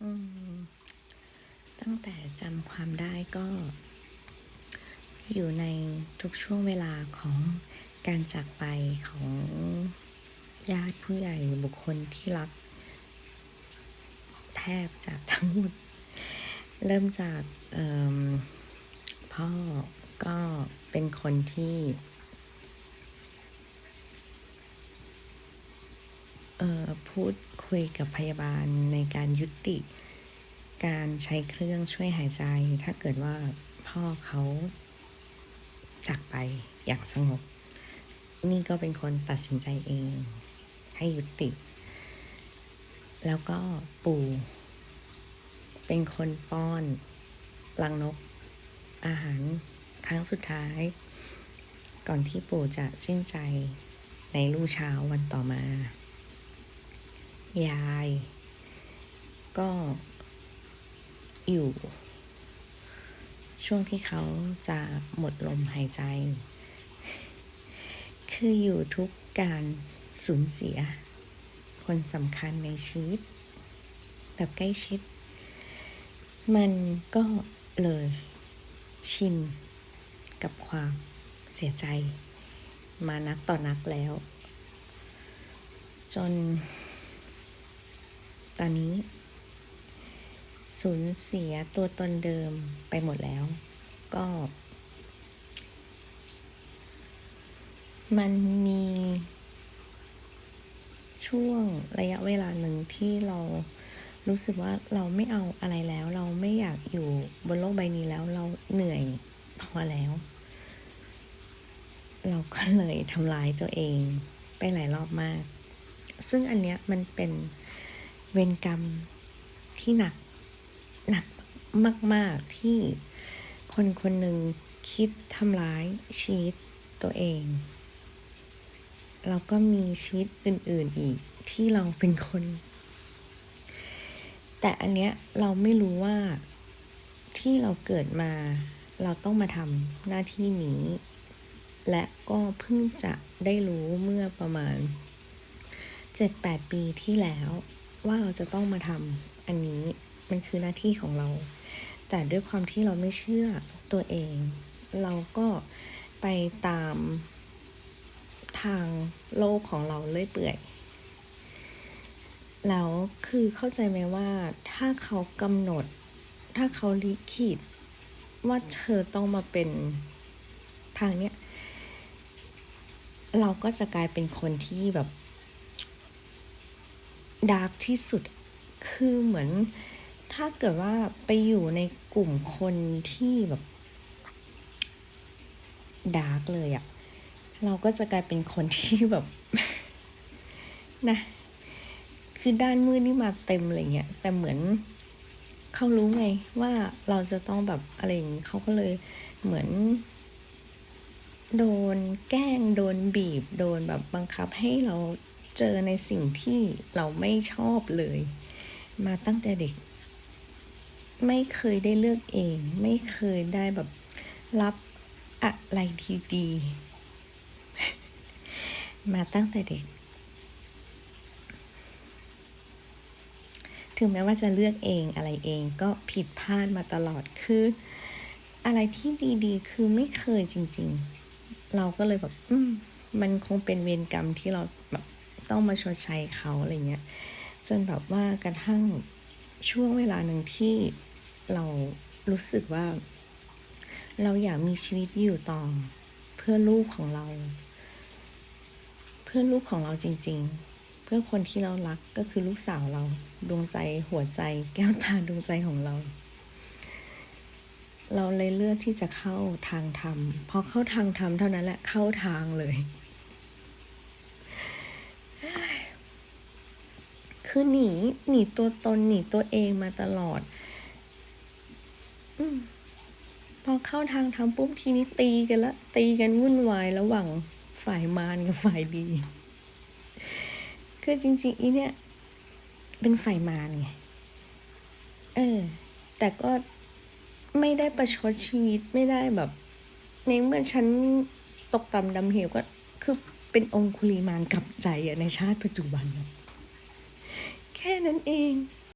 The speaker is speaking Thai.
ตั้งแต่จำความได้ก็ อยู่ในทุกช่วงเวลาของการจากไปของญาติผู้ใหญ่บุคคลที่รัก แทบจะทั้งหมด เริ่มจากพ่อก็เป็นคนที่ เอ่อ พูดคุยกับพยาบาลในการยุติ การใช้เครื่องช่วยหายใจ ถ้าเกิดว่าพ่อเขาจากไปอย่างสงบ นี่ก็เป็นคนตัดสินใจเอง ให้ยุติ แล้วก็ปู่เป็นคนป้อนลังนกอาหารครั้งสุดท้าย ก่อนที่ปู่จะสิ้นใจในรุ่งเช้าวันต่อมา ยาย ก็อยู่ช่วงที่เขาจะหมดลมหายใจ คืออยู่ทุกการสูญเสีย คนสำคัญในชีวิต แบบใกล้ชิด มันก็เลยชินกับความเสียใจมานักต่อนักแล้ว จน ตอนนี้ สูญเสียตัวตนเดิมไปหมดแล้ว ก็ มันมีช่วงระยะเวลาหนึ่งที่เรารู้สึกว่าเราไม่เอาอะไรแล้ว เราไม่อยากอยู่บนโลกใบนี้แล้วเราเหนื่อยพอแล้ว เราก็เลยทำร้ายตัวเองไปหลายรอบมาก ซึ่งอันเนี้ยมันเป็น เวรกรรมที่หนักหนักมาก ๆที่คนคนหนึ่งคิดทำร้ายชีวิตตัวเองเราก็มีชีวิตอื่น ๆอีกที่เราเป็นคน แต่อันเนี้ยเราไม่รู้ว่าที่เราเกิดมา เราต้องมาทำหน้าที่นี้ และก็เพิ่งจะได้รู้เมื่อประมาณ 7-8 ปีที่แล้ว ว่าเราจะต้องมาทำอันนี้มันคือหน้าที่ของเรา แต่ด้วยความที่เราไม่เชื่อตัวเอง เราก็ไปตามทางโลกของเราเลื่อยเปื่อย แล้วคือเข้าใจไหมว่าถ้าเขากำหนด ถ้าเขาลิขิตว่าเธอต้องมาเป็นทางเนี้ย เราก็จะกลายเป็นคนที่แบบ ดาร์กที่สุด คือเหมือนถ้าเกิดว่าไปอยู่ในกลุ่มคนที่แบบดาร์กเลยอะเราก็จะกลายเป็นคนที่แบบนะ คือด้านมืดนี่มาเต็มอะไรเงี้ย แต่เหมือนเขารู้ไงว่าเราจะต้องแบบอะไรอย่างนี้เขาก็เลยเหมือน โดนแกล้งโดนบีบ โดนแบบบังคับให้เรา เจอในสิ่งที่เราไม่ชอบเลย มาตั้งแต่เด็ก ไม่เคยได้เลือกเอง ไม่เคยได้แบบรับอะไรดีๆมาตั้งแต่เด็ก ถึงแม้ว่าจะเลือกเองอะไรเองก็ผิดพลาดมาตลอดคือ อะไรที่ดีๆ คือไม่เคยจริง ๆ เราก็เลยแบบ อืมมันคงเป็นเวรกรรมที่เราแบบ ต้องมาชดใช้เขาอะไรเงี้ยจนแบบว่ากระทั่งช่วงเวลาหนึ่งที่เรารู้สึกว่า เราอยากมีชีวิตอยู่ต่อเพื่อลูกของเรา เพื่อลูกของเราจริง ๆ เพื่อคนที่เรารักก็คือลูกสาวเราดวงใจหัวใจ แก้วตาดวงใจของเรา เราเลยเลือกที่จะเข้าทางธรรมพอเข้าทางธรรมเท่านั้นแหละเข้าทางเลย คือหนีหนีตัวตนหนีตัวเองมาตลอดอพอเข้าทางทำปุ๊บทีนี้ตีกันละตีกันวุ่นวายระหว่างฝ่ายมารกับฝ่ายดี คือจริง ๆ อีเนี่ย เป็นฝ่ายมารไงเออ แต่ก็ไม่ได้ประชดชีวิตไม่ได้แบบในเมื่อฉันตกต่ำดำเหวก็คือเป็นองคุลีมานกลับใจอะในชาติปัจจุบันอะ แค่นั้นเอง